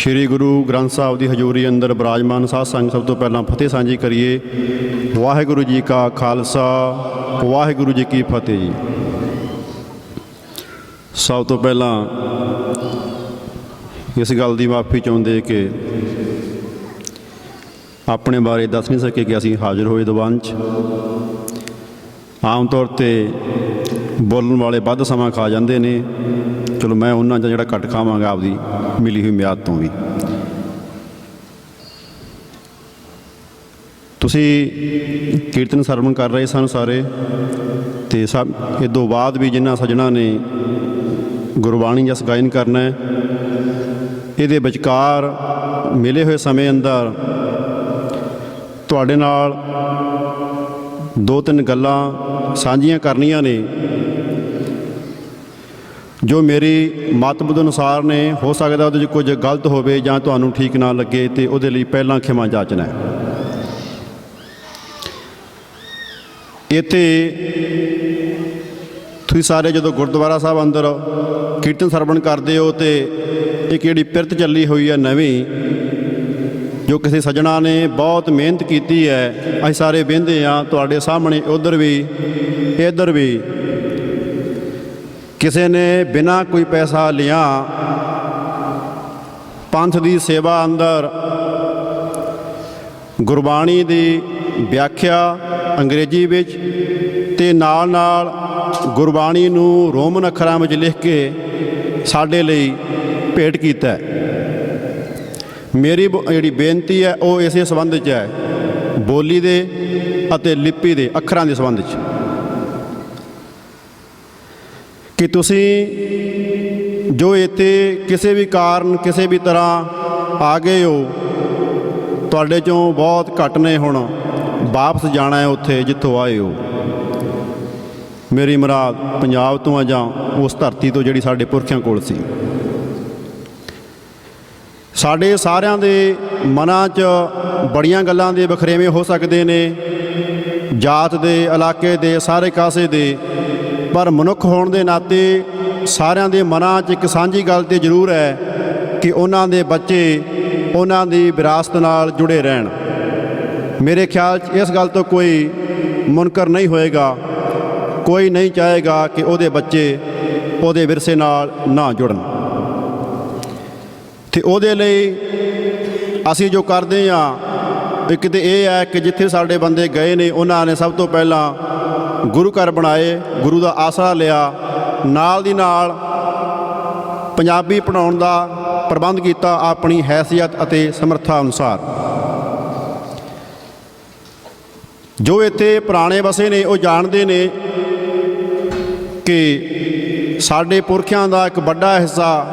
ਸ੍ਰੀ ਗੁਰੂ ਗ੍ਰੰਥ ਸਾਹਿਬ ਦੀ ਹਜ਼ੂਰੀ ਅੰਦਰ ਬਰਾਜਮਾਨ ਸਾਧ ਸੰਗਤ ਸਭ ਤੋਂ ਪਹਿਲਾਂ ਫਤਿਹ ਸਾਂਝੀ ਕਰੀਏ। ਵਾਹਿਗੁਰੂ ਜੀ ਕਾ ਖਾਲਸਾ, ਵਾਹਿਗੁਰੂ ਜੀ ਕੀ ਫਤਿਹ ਜੀ। ਸਭ ਤੋਂ ਪਹਿਲਾਂ ਇਸ ਗੱਲ ਦੀ ਮਾਫੀ ਚਾਹੁੰਦੇ ਕਿ ਆਪਣੇ ਬਾਰੇ ਦੱਸ ਨਹੀਂ ਸਕੇ ਕਿ ਅਸੀਂ ਹਾਜ਼ਰ ਹੋਏ ਦੀਵਾਨ 'ਚ। ਆਮ ਤੌਰ ਤੇ ਬੋਲਣ ਵਾਲੇ ਵੱਧ ਸਮਾਂ ਖਾ ਜਾਂਦੇ ਨੇ। ਚਲੋ ਮੈਂ ਉਹਨਾਂ ਦਾ ਜਿਹੜਾ ਘੱਟ ਖਾਵਾਂਗਾ ਆਪਦੀ ਮਿਲੀ ਹੋਈ ਮਿਆਦ ਤੋਂ ਵੀ। ਤੁਸੀਂ ਕੀਰਤਨ ਸਰਵਣ ਕਰ ਰਹੇ ਸਨ ਸਾਰੇ ਤੇ ਸਭ, ਇਹ ਤੋਂ ਬਾਅਦ ਵੀ ਜਿਨ੍ਹਾਂ ਸੱਜਣਾ ਨੇ ਗੁਰਬਾਣੀ ਜਸ ਗਾਇਨ ਕਰਨਾ ਹੈ, ਇਹਦੇ ਵਿਚਕਾਰ ਮਿਲੇ ਹੋਏ ਸਮੇਂ ਅੰਦਰ ਤੁਹਾਡੇ ਨਾਲ ਦੋ ਤਿੰਨ ਗੱਲਾਂ ਸਾਂਝੀਆਂ ਕਰਨੀਆਂ ਨੇ। ਜੋ ਮੇਰੀ ਮਤਬੁੱਧ ਅਨੁਸਾਰ ਨੇ, ਹੋ ਸਕਦਾ ਉਹਦੇ 'ਚ ਕੁਝ ਗਲਤ ਹੋਵੇ ਜਾਂ ਤੁਹਾਨੂੰ ਠੀਕ ਨਾ ਲੱਗੇ ਤੇ ਉਹਦੇ ਲਈ ਪਹਿਲਾਂ ਖਿਮਾ ਜਾਚਣਾ ਹੈ। ਇੱਥੇ ਤੁਸੀਂ ਸਾਰੇ ਜਦੋਂ ਗੁਰਦੁਆਰਾ ਸਾਹਿਬ ਅੰਦਰ ਕੀਰਤਨ ਸਰਵਣ ਕਰਦੇ ਹੋ ਤੇ ਇੱਕ ਜਿਹੜੀ ਪਿਰਤ ਚੱਲੀ ਹੋਈ ਹੈ ਨਵੀਂ, ਜੋ ਕਿਸੇ ਸੱਜਣਾ ਨੇ ਬਹੁਤ ਮਿਹਨਤ ਕੀਤੀ ਹੈ, ਅਸੀਂ ਸਾਰੇ ਵਹਿੰਦੇ ਆ ਤੁਹਾਡੇ ਸਾਹਮਣੇ ਉਧਰ ਵੀ, ਇੱਧਰ ਵੀ। ਕਿਸੇ ਨੇ ਬਿਨਾ ਕੋਈ ਪੈਸਾ ਲਿਆ ਪੰਥ ਦੀ ਸੇਵਾ ਅੰਦਰ ਗੁਰਬਾਣੀ ਦੀ ਵਿਆਖਿਆ ਅੰਗਰੇਜ਼ੀ ਵਿੱਚ ਤੇ ਨਾਲ ਨਾਲ ਗੁਰਬਾਣੀ ਨੂੰ ਰੋਮਨ ਅੱਖਰਾਂ ਵਿੱਚ ਲਿਖ ਕੇ ਸਾਡੇ ਲਈ ਭੇਟ ਕੀਤਾ ਮੇਰੀ ਜਿਹੜੀ ਬੇਨਤੀ ਹੈ, ਉਹ ਇਸੇ ਸੰਬੰਧ 'ਚ ਹੈ। ਬੋਲੀ ਦੇ ਅਤੇ ਲਿਪੀ ਦੇ ਅੱਖਰਾਂ ਦੇ ਸੰਬੰਧ 'ਚ। ਕਿ ਤੁਸੀਂ ਜੋ ਇੱਥੇ ਕਿਸੇ ਵੀ ਕਾਰਨ, ਕਿਸੇ ਵੀ ਤਰ੍ਹਾਂ ਆ ਗਏ ਹੋ, ਤੁਹਾਡੇ ਚੋਂ ਬਹੁਤ ਘੱਟ ਨੇ ਹੁਣ ਵਾਪਸ ਜਾਣਾ ਹੈ ਉੱਥੇ, ਜਿੱਥੋਂ ਆਏ ਹੋ। ਮੇਰੀ ਮੁਰਾਦ, ਪੰਜਾਬ ਤੋਂ ਆ ਜਾਂ ਉਸ ਧਰਤੀ ਤੋਂ ਜਿਹੜੀ ਸਾਡੇ ਪੁਰਖਿਆਂ ਕੋਲ ਸੀ। ਸਾਡੇ ਸਾਰਿਆਂ ਦੇ ਮਨਾਂ 'ਚ ਬੜੀਆਂ ਗੱਲਾਂ ਦੇ ਵਖਰੇਵੇਂ ਹੋ ਸਕਦੇ ਨੇ। ਜਾਤ ਦੇ, ਇਲਾਕੇ ਦੇ, ਸਾਰੇ ਕਾਸੇ ਦੇ ਪਰ ਮਨੁੱਖ ਹੋਣ ਦੇ ਨਾਤੇ ਸਾਰਿਆਂ ਦੇ ਮਨਾਂ 'ਚ ਇੱਕ ਸਾਂਝੀ ਗੱਲ ਤੇ ਜ਼ਰੂਰ ਹੈ ਕਿ ਉਹਨਾਂ ਦੇ ਬੱਚੇ ਉਹਨਾਂ ਦੀ ਵਿਰਾਸਤ ਨਾਲ ਜੁੜੇ ਰਹਿਣ। ਮੇਰੇ ਖਿਆਲ 'ਚ ਇਸ ਗੱਲ ਤੋਂ ਕੋਈ ਮੁਨਕਰ ਨਹੀਂ ਹੋਏਗਾ, ਕੋਈ ਨਹੀਂ ਚਾਹੇਗਾ ਕਿ ਉਹਦੇ ਬੱਚੇ ਉਹਦੇ ਵਿਰਸੇ ਨਾਲ ਨਾ ਜੁੜਨ। ਤੇ ਉਹਦੇ ਲਈ ਅਸੀਂ ਜੋ ਕਰਦੇ ਆ ਇੱਕ ਤੇ ਇਹ ਹੈ ਕਿ ਜਿੱਥੇ ਸਾਡੇ ਬੰਦੇ ਗਏ ਨੇ, ਉਹਨਾਂ ਨੇ ਸਭ ਤੋਂ ਪਹਿਲਾਂ ਗੁਰੂ ਘਰ ਬਣਾਏ, ਗੁਰੂ ਦਾ ਆਸਰਾ ਲਿਆ, ਨਾਲ ਦੀ ਨਾਲ ਪੰਜਾਬੀ ਪੜਾਉਣ ਦਾ ਪ੍ਰਬੰਧ ਕੀਤਾ ਆਪਣੀ ਹੈਸੀਅਤ ਅਤੇ ਸਮਰੱਥਾ ਅਨੁਸਾਰ। ਜੋ ਇੱਥੇ ਪੁਰਾਣੇ ਵਸੇ ਨੇ, ਉਹ ਜਾਣਦੇ ਨੇ ਕਿ ਸਾਡੇ ਪੁਰਖਿਆਂ ਦਾ ਇੱਕ ਵੱਡਾ ਹਿੱਸਾ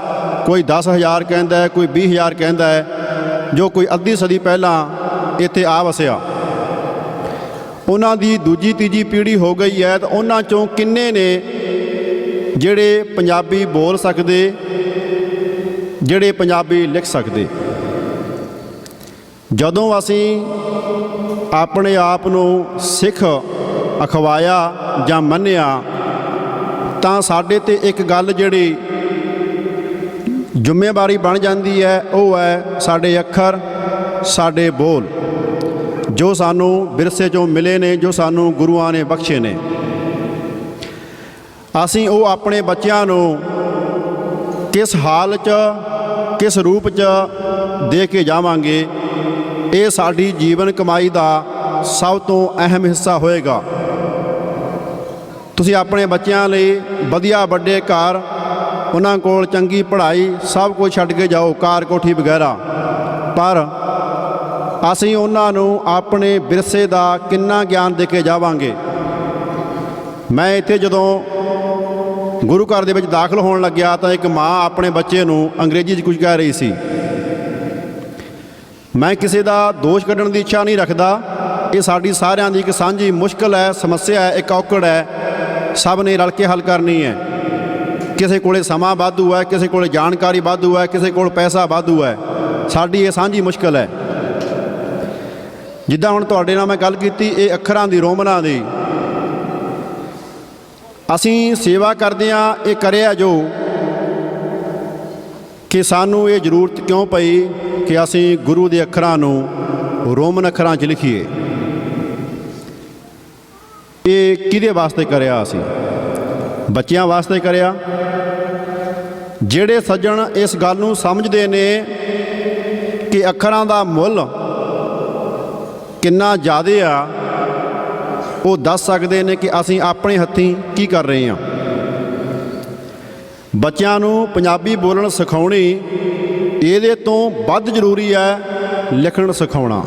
ਕੋਈ 10000 ਕਹਿੰਦਾ ਹੈ, ਕੋਈ 20000 ਕਹਿੰਦਾ ਹੈ, ਜੋ ਕੋਈ ਅੱਧੀ ਸਦੀ ਪਹਿਲਾਂ ਇੱਥੇ ਆ ਵਸਿਆ। ਉਹਨਾਂ ਦੀ ਦੂਜੀ ਤੀਜੀ ਪੀੜ੍ਹੀ ਹੋ ਗਈ ਹੈ ਤਾਂ ਉਹਨਾਂ ਚੋਂ ਕਿੰਨੇ ਨੇ ਜਿਹੜੇ ਪੰਜਾਬੀ ਬੋਲ ਸਕਦੇ, ਜਿਹੜੇ ਪੰਜਾਬੀ ਲਿਖ ਸਕਦੇ? ਜਦੋਂ ਅਸੀਂ ਆਪਣੇ ਆਪ ਨੂੰ ਸਿੱਖ ਅਖਵਾਇਆ ਜਾਂ ਮੰਨਿਆ, ਤਾਂ ਸਾਡੇ ਤੇ ਇੱਕ ਗੱਲ ਜਿਹੜੀ ਜ਼ਿੰਮੇਵਾਰੀ ਬਣ ਜਾਂਦੀ ਹੈ, ਉਹ ਹੈ ਸਾਡੇ ਅੱਖਰ, ਸਾਡੇ ਬੋਲ। ਜੋ ਸਾਨੂੰ ਵਿਰਸੇ ਚੋਂ ਮਿਲੇ ਨੇ, ਜੋ ਸਾਨੂੰ ਗੁਰੂਆਂ ਨੇ ਬਖਸ਼ੇ ਨੇ। ਅਸੀਂ ਉਹ ਆਪਣੇ ਬੱਚਿਆਂ ਨੂੰ ਕਿਸ ਹਾਲ 'ਚ, ਕਿਸ ਰੂਪ 'ਚ ਦੇ ਕੇ ਜਾਵਾਂਗੇ, ਇਹ ਸਾਡੀ ਜੀਵਨ ਕਮਾਈ ਦਾ ਸਭ ਤੋਂ ਅਹਿਮ ਹਿੱਸਾ ਹੋਏਗਾ। ਤੁਸੀਂ ਆਪਣੇ ਬੱਚਿਆਂ ਲਈ ਵਧੀਆ ਵੱਡੇ ਘਰ, ਉਹਨਾਂ ਕੋਲ ਚੰਗੀ ਪੜ੍ਹਾਈ, ਸਭ ਕੁਝ ਛੱਡ ਕੇ ਜਾਓ, ਕਾਰ ਕੋਠੀ ਵਗੈਰਾ। ਪਰ ਅਸੀਂ ਉਹਨਾਂ ਨੂੰ ਆਪਣੇ ਵਿਰਸੇ ਦਾ ਕਿੰਨਾ ਗਿਆਨ ਦੇ ਕੇ ਜਾਵਾਂਗੇ। ਮੈਂ ਇੱਥੇ ਜਦੋਂ ਗੁਰੂ ਘਰ ਦੇ ਵਿੱਚ ਦਾਖਲ ਹੋਣ ਲੱਗਿਆ ਤਾਂ ਇੱਕ ਮਾਂ ਆਪਣੇ ਬੱਚੇ ਨੂੰ ਅੰਗਰੇਜ਼ੀ 'ਚ ਕੁਝ ਕਹਿ ਰਹੀ ਸੀ। ਮੈਂ ਕਿਸੇ ਦਾ ਦੋਸ਼ ਕੱਢਣ ਦੀ ਇੱਛਾ ਨਹੀਂ ਰੱਖਦਾ। ਇਹ ਸਾਡੀ ਸਾਰਿਆਂ ਦੀ ਇੱਕ ਸਾਂਝੀ ਮੁਸ਼ਕਲ ਹੈ, ਸਮੱਸਿਆ ਹੈ, ਇੱਕ ਔਕੜ ਹੈ। ਸਭ ਨੇ ਰਲ ਕੇ ਹੱਲ ਕਰਨੀ ਹੈ। ਕਿਸੇ ਕੋਲੇ ਸਮਾਂ ਵਾਧੂ ਹੈ, ਕਿਸੇ ਕੋਲੇ ਜਾਣਕਾਰੀ ਵਾਧੂ ਹੈ, ਕਿਸੇ ਕੋਲ ਪੈਸਾ ਵਾਧੂ ਹੈ। ਸਾਡੀ ਇਹ ਸਾਂਝੀ ਮੁਸ਼ਕਲ ਹੈ। ਜਿੱਦਾਂ ਹੁਣ ਤੁਹਾਡੇ ਨਾਲ ਮੈਂ ਗੱਲ ਕੀਤੀ, ਇਹ ਅੱਖਰਾਂ ਦੀ, ਰੋਮਨਾਂ ਦੀ। ਅਸੀਂ ਸੇਵਾ ਕਰਦੇ ਆ ਇਹ ਕਰਿਆ ਜੋ ਕਿ ਸਾਨੂੰ ਇਹ ਜ਼ਰੂਰਤ ਕਿਉਂ ਪਈ ਕਿ ਅਸੀਂ ਗੁਰੂ ਦੇ ਅੱਖਰਾਂ ਨੂੰ ਰੋਮਨ ਅੱਖਰਾਂ 'ਚ ਲਿਖੀਏ? ਇਹ ਕਿਹਦੇ ਵਾਸਤੇ ਕਰਿਆ ਅਸੀਂ? ਬੱਚਿਆਂ ਵਾਸਤੇ ਕਰਿਆ। ਜਿਹੜੇ ਸੱਜਣ ਇਸ ਗੱਲ ਨੂੰ ਸਮਝਦੇ ਨੇ ਕਿ ਅੱਖਰਾਂ ਦਾ ਮੁੱਲ ਕਿੰਨਾ ਜ਼ਿਆਦਾ ਆ, ਉਹ ਦੱਸ ਸਕਦੇ ਨੇ ਕਿ ਅਸੀਂ ਆਪਣੇ ਹੱਥੀਂ ਕੀ ਕਰ ਰਹੇ ਹਾਂ। ਬੱਚਿਆਂ ਨੂੰ ਪੰਜਾਬੀ ਬੋਲਣ ਸਿਖਾਉਣੀ ਇਹਦੇ ਤੋਂ ਵੱਧ ਜ਼ਰੂਰੀ ਹੈ ਲਿਖਣ ਸਿਖਾਉਣਾ।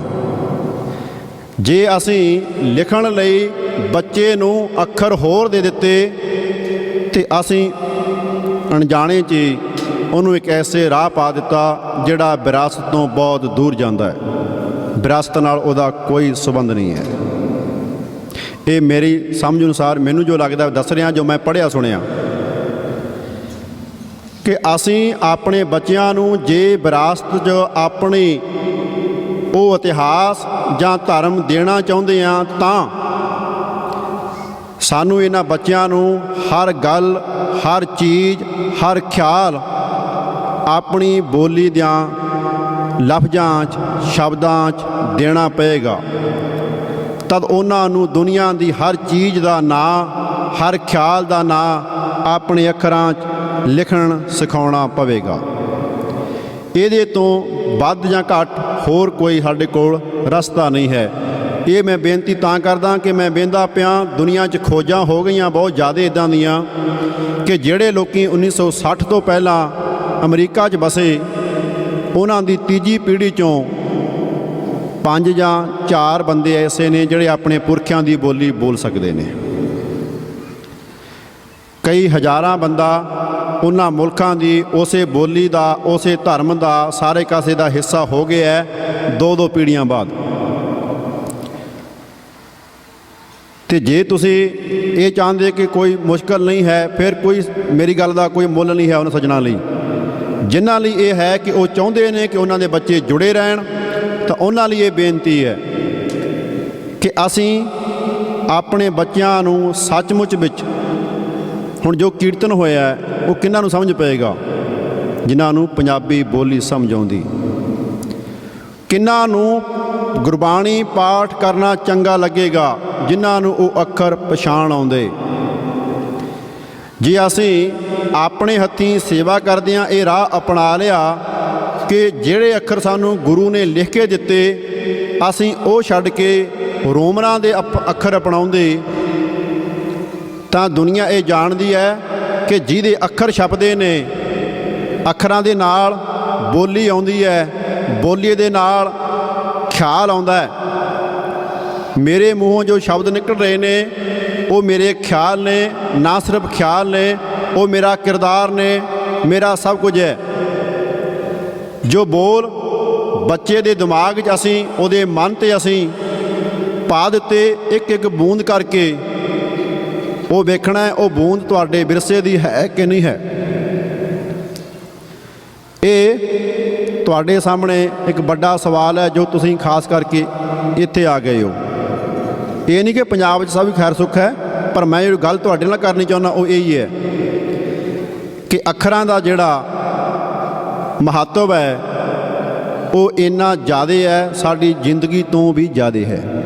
ਜੇ ਅਸੀਂ ਲਿਖਣ ਲਈ ਬੱਚੇ ਨੂੰ ਅੱਖਰ ਹੋਰ ਦੇ ਦਿੱਤੇ ਤੇ ਅਸੀਂ ਅਣਜਾਣੇ 'ਚ ਉਹਨੂੰ ਇੱਕ ਐਸੇ ਰਾਹ ਪਾ ਦਿੱਤਾ ਜਿਹੜਾ ਵਿਰਾਸਤ ਤੋਂ ਬਹੁਤ ਦੂਰ ਜਾਂਦਾ ਹੈ। ਵਿਰਾਸਤ ਨਾਲ ਉਹਦਾ ਕੋਈ ਸਬੰਧ ਨਹੀਂ ਹੈ। ਇਹ ਮੇਰੀ ਸਮਝ ਅਨੁਸਾਰ ਮੈਨੂੰ ਜੋ ਲੱਗਦਾ ਦੱਸ ਰਿਹਾ, ਜੋ ਮੈਂ ਪੜ੍ਹਿਆ, ਸੁਣਿਆ। ਕਿ ਅਸੀਂ ਆਪਣੇ ਬੱਚਿਆਂ ਨੂੰ ਜੇ ਵਿਰਾਸਤ 'ਚ ਆਪਣੀ ਉਹ ਇਤਿਹਾਸ ਜਾਂ ਧਰਮ ਦੇਣਾ ਚਾਹੁੰਦੇ ਆ ਤਾਂ ਸਾਨੂੰ ਇਹਨਾਂ ਬੱਚਿਆਂ ਨੂੰ ਹਰ ਗੱਲ, ਹਰ ਚੀਜ਼, ਹਰ ਖਿਆਲ ਆਪਣੀ ਬੋਲੀ ਦਿਆਂ ਲਫ਼ਜ਼ਾਂ 'ਚ, ਸ਼ਬਦਾਂ 'ਚ ਦੇਣਾ ਪਏਗਾ। ਤਦ ਉਹਨਾਂ ਨੂੰ ਦੁਨੀਆ ਦੀ ਹਰ ਚੀਜ਼ ਦਾ ਨਾਂ, ਹਰ ਖਿਆਲ ਦਾ ਨਾਂ ਆਪਣੇ ਅੱਖਰਾਂ 'ਚ ਲਿਖਣ ਸਿਖਾਉਣਾ ਪਵੇਗਾ। ਇਹਦੇ ਤੋਂ ਵੱਧ ਜਾਂ ਘੱਟ ਹੋਰ ਕੋਈ ਸਾਡੇ ਕੋਲ ਰਸਤਾ ਨਹੀਂ ਹੈ। ਇਹ ਮੈਂ ਬੇਨਤੀ ਤਾਂ ਕਰਦਾ ਕਿ ਮੈਂ ਵੇਂਦਾ ਪਿਆ, ਦੁਨੀਆ 'ਚ ਖੋਜਾਂ ਹੋ ਗਈਆਂ ਬਹੁਤ ਜ਼ਿਆਦਾ ਇਦਾਂ ਦੀਆਂ ਕਿ ਜਿਹੜੇ ਲੋਕੀ 1960 ਤੋਂ ਪਹਿਲਾਂ ਅਮਰੀਕਾ 'ਚ ਬਸੇ ਉਹਨਾਂ ਦੀ ਤੀਜੀ ਪੀੜ੍ਹੀ 'ਚੋਂ ਪੰਜ ਜਾਂ ਚਾਰ ਬੰਦੇ ਐਸੇ ਨੇ ਜਿਹੜੇ ਆਪਣੇ ਪੁਰਖਿਆਂ ਦੀ ਬੋਲੀ ਬੋਲ ਸਕਦੇ ਨੇ। ਕਈ ਹਜ਼ਾਰਾਂ ਬੰਦਾ ਉਹਨਾਂ ਮੁਲਕਾਂ ਦੀ ਉਸੇ ਬੋਲੀ ਦਾ, ਉਸੇ ਧਰਮ ਦਾ ਸਾਰੇ ਕਾਸੇ ਦਾ ਹਿੱਸਾ ਹੋ ਗਿਆ ਹੈ ਦੋ ਦੋ ਪੀੜ੍ਹੀਆਂ ਬਾਅਦ। ਤੇ ਜੇ ਤੁਸੀਂ ਇਹ ਚਾਹੁੰਦੇ ਕਿ ਕੋਈ ਮੁਸ਼ਕਲ ਨਹੀਂ ਹੈ, ਫਿਰ ਕੋਈ ਮੇਰੀ ਗੱਲ ਦਾ ਕੋਈ ਮੁੱਲ ਨਹੀਂ ਹੈ ਉਹਨਾਂ ਸੱਜਣਾ ਲਈ। ਜਿਨ੍ਹਾਂ ਲਈ ਇਹ ਹੈ ਕਿ ਉਹ ਚਾਹੁੰਦੇ ਨੇ ਕਿ ਉਹਨਾਂ ਦੇ ਬੱਚੇ ਜੁੜੇ ਰਹਿਣ, ਤਾਂ ਉਹਨਾਂ ਲਈ ਇਹ ਬੇਨਤੀ ਹੈ ਕਿ ਅਸੀਂ ਆਪਣੇ ਬੱਚਿਆਂ ਨੂੰ ਸੱਚਮੁੱਚ ਵਿੱਚ ਹੁਣ ਜੋ ਕੀਰਤਨ ਹੋਇਆ ਉਹ ਕਿੰਨਾਂ ਨੂੰ ਸਮਝ ਪਏਗਾ? ਜਿਨ੍ਹਾਂ ਨੂੰ ਪੰਜਾਬੀ ਬੋਲੀ ਸਮਝ ਆਉਂਦੀ। ਕਿੰਨਾਂ ਨੂੰ ਗੁਰਬਾਣੀ ਪਾਠ ਕਰਨਾ ਚੰਗਾ ਲੱਗੇਗਾ, ਜਿਨ੍ਹਾਂ ਨੂੰ ਉਹ ਅੱਖਰ ਪਛਾਣ ਆਉਂਦੇ? ਜੇ ਅਸੀਂ ਆਪਣੇ ਹੱਥੀਂ ਸੇਵਾ ਕਰਦਿਆਂ ਇਹ ਰਾਹ ਅਪਣਾ ਲਿਆ ਕਿ ਜਿਹੜੇ ਅੱਖਰ ਸਾਨੂੰ ਗੁਰੂ ਨੇ ਲਿਖ ਕੇ ਦਿੱਤੇ, ਅਸੀਂ ਉਹ ਛੱਡ ਕੇ ਰੋਮਰਾਂ ਦੇ ਅਪ- ਅੱਖਰ ਅਪਣਾਉਂਦੇ, ਤਾਂ ਦੁਨੀਆ ਇਹ ਜਾਣਦੀ ਹੈ ਕਿ ਜਿਹਦੇ ਅੱਖਰ ਛਪਦੇ ਨੇ, ਅੱਖਰਾਂ ਦੇ ਨਾਲ ਬੋਲੀ ਆਉਂਦੀ ਹੈ ਬੋਲੀ ਦੇ ਨਾਲ ਖਿਆਲ ਆਉਂਦਾ ਹੈ। ਮੇਰੇ ਮੂੰਹੋਂ ਜੋ ਸ਼ਬਦ ਨਿਕਲ ਰਹੇ ਨੇ ਉਹ ਮੇਰੇ ਖਿਆਲ ਨੇ, ਨਾ ਸਿਰਫ ਖਿਆਲ ਨੇ, ਉਹ ਮੇਰਾ ਕਿਰਦਾਰ ਨੇ, ਮੇਰਾ ਸਭ ਕੁਝ ਹੈ। ਜੋ ਬੋਲ ਬੱਚੇ ਦੇ ਦਿਮਾਗ 'ਚ ਅਸੀਂ, ਉਹਦੇ ਮਨ ਤੇ ਅਸੀਂ ਪਾ ਦਿੱਤੇ, ਇੱਕ ਇੱਕ ਬੂੰਦ ਕਰਕੇ, ਉਹ ਵੇਖਣਾ ਹੈ, ਉਹ ਬੂੰਦ ਤੁਹਾਡੇ ਵਿਰਸੇ ਦੀ ਹੈ ਕਿ ਨਹੀਂ ਹੈ। ਇਹ ਤੁਹਾਡੇ ਸਾਹਮਣੇ ਇੱਕ ਵੱਡਾ ਸਵਾਲ ਹੈ, ਜੋ ਤੁਸੀਂ ਖਾਸ ਕਰਕੇ ਇੱਥੇ ਆ ਗਏ ਹੋ। ਇਹ ਨਹੀਂ ਕਿ ਪੰਜਾਬ 'ਚ ਸਭ ਖੈਰ ਸੁੱਖ ਹੈ। ਪਰ ਮੈਂ ਜਿਹੜੀ ਗੱਲ ਤੁਹਾਡੇ ਨਾਲ ਕਰਨੀ ਚਾਹੁੰਦਾ, ਉਹ ਇਹ ਹੀ ਹੈ ਕਿ ਅੱਖਰਾਂ ਦਾ ਜਿਹੜਾ ਮਹੱਤਵ ਹੈ, ਉਹ ਇੰਨਾ ਜ਼ਿਆਦਾ ਹੈ, ਸਾਡੀ ਜ਼ਿੰਦਗੀ ਤੋਂ ਵੀ ਜ਼ਿਆਦਾ ਹੈ।